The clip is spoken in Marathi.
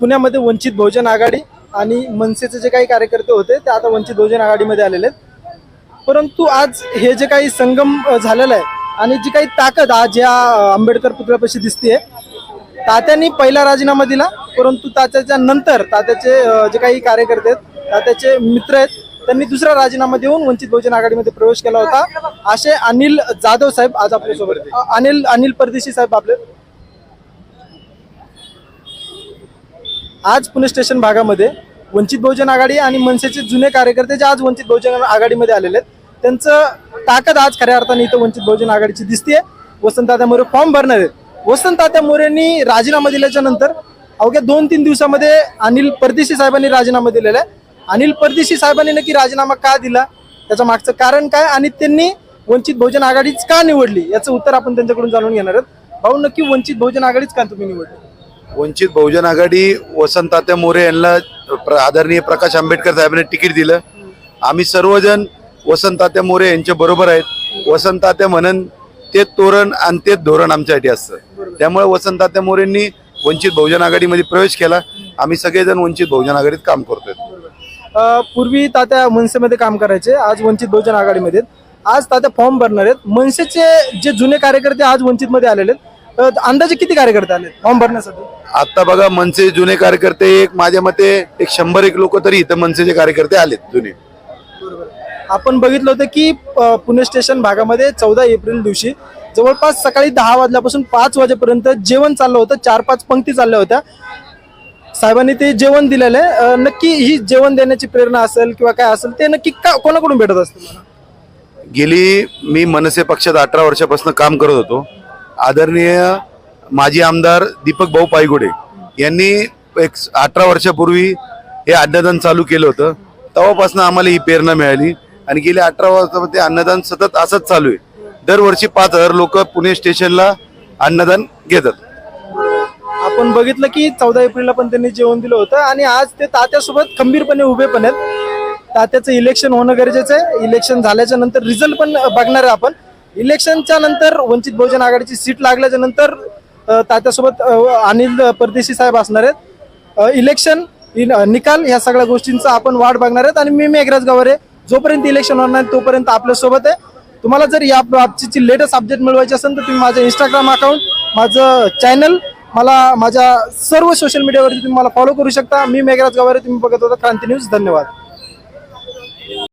पुण्यामध्ये वंचित बहुजन आघाडी आणि मनसेचे जे काही कार्यकर्ते होते ते आता वंचित बहुजन आघाडीमध्ये आलेले आहेत. परंतु आज हे जे काही संगम झालेलं आहे आणि जी काही ताकद आज या आंबेडकर पुतळ्यापाशी दिसते तात्यांनी पहिला राजीनामा दिला परंतु तात्याच्या नंतर तात्याचे जे काही कार्यकर्ते आहेत तात्याचे मित्र आहेत त्यांनी दुसरा राजीनामा देऊन वंचित बहुजन आघाडीमध्ये प्रवेश केला होता. असे अनिल जाधव साहेब आज आपल्यासोबत अनिल अनिल परदेशी साहेब आपले. आज पुणे स्टेशन भागामध्ये वंचित बहुजन आघाडी आणि मनसेचे जुने कार्यकर्ते जे आज वंचित बहुजन आघाडीमध्ये आलेले आहेत त्यांचं ताकद आज खऱ्या अर्थाने इथं वंचित बहुजन आघाडीची दिसतीये. वसंतदादा मोरे फॉर्म भरणार आहेत. वसंतदादा मोरेंनी राजीनामा दिल्याच्या नंतर अवघ्या दोन तीन दिवसामध्ये अनिल परदेशी साहेबांनी राजीनामा दिलेला आहे. अनिल परदेशी साहेबांनी नक्की राजीनामा का दिला? त्याच्या मागचं कारण काय? आणि त्यांनी वंचित बहुजन आघाडीच का निवडली? याचं उत्तर आपण त्यांच्याकडून जाणून घेणार आहोत. भाऊ नक्की वंचित बहुजन आघाडीच का तुम्ही निवडली? वंचित बहुजन आघाडी वसंतात्या मोरे यांना प्र- आदरणीय प्रकाश आंबेडकर साहेबांनी तिकीट दिलं. आम्ही सर्वजण वसंतात्या मोरे यांच्या बरोबर आहेत. वसंतात्या म्हणन ते तोरण आणि तेच धोरण आमच्यासाठी असतं. त्यामुळे वसंतात्या मोरेंनी वंचित बहुजन आघाडीमध्ये प्रवेश केला. आम्ही सगळेजण वंचित बहुजन आघाडीत काम करतोय. पूर्वी तात्या मनसेमध्ये काम करायचे आज वंचित बहुजन आघाडीमध्ये आहेत. आज तात्या फॉर्म भरणार आहेत. मनसेचे जे जुने कार्यकर्ते आज वंचितमध्ये आलेले आहेत. अंदाजे किती कार्यकर्ते आले फॉर्म भरण्यासाठी. आता बघा मनसे जुने कार्यकर्ते एक माझ्या मते एक शंभर एक लोक तरी इथं मनसेचे कार्यकर्ते आलेत जुने. आपण बघितलं होतं की अ, पुणे स्टेशन भागामध्ये चौदा एप्रिल दिवशी जवळपास सकाळी दहा वाजल्यापासून पाच वाजेपर्यंत जेवण चाललं होतं. चार पाच पंक्ती चालल्या होत्या. साहेबांनी ते जेवण दिलेलं आहे. अ, नक्की ही जेवण देण्याची प्रेरणा असेल किंवा काय असेल ते नक्की का कोणाकडून भेटत असतं? गेली मी मनसे पक्षात अठरा वर्षापासून काम करत होतो. आदरणीय माजी आमदार दीपक भाऊ पायगुडे यांनी एक अठरा वर्षापूर्वी हे अन्नदान चालू केलं होतं. तेव्हापासून आम्हाला ही प्रेरणा मिळाली आणि गेल्या अठरा वर्षामध्ये अन्नदान सतत असंच चालू आहे. दरवर्षी पाच हजार लोक पुणे स्टेशनला अन्नदान घेतात. आपण बघितलं की चौदा एप्रिलला पण त्यांनी जेवण दिलं होतं आणि आज ते तात्यासोबत खंबीरपणे उभे पण आहेत. तात्याचं इलेक्शन होणं गरजेचं आहे. इलेक्शन झाल्याच्यानंतर रिझल्ट पण बघणार आहे आपण. इलेक्शनच्या नंतर वंचित बहुजन आघाडीची सीट लागल्याच्या नंतर त्याच्यासोबत तात्यासोबत अनिल परदेशी साहेब असणार आहेत. इलेक्शन निकाल ह्या सगळ्या गोष्टींचा आपण वाट बघणार आहेत. आणि मी मेघराज गवारे जोपर्यंत इलेक्शन होणार नाही तोपर्यंत आपल्यासोबत आहे. तुम्हाला जर या बाबतीची लेटेस्ट अपडेट मिळवायची असेल तर तुम्ही माझं इंस्टाग्राम अकाउंट माझं चॅनल मला माझ्या सर्व सोशल मीडियावरती तुम्ही मला फॉलो करू शकता. मी मेघराज गवारे तुम्ही बघत होता. क्रांती न्यूज धन्यवाद.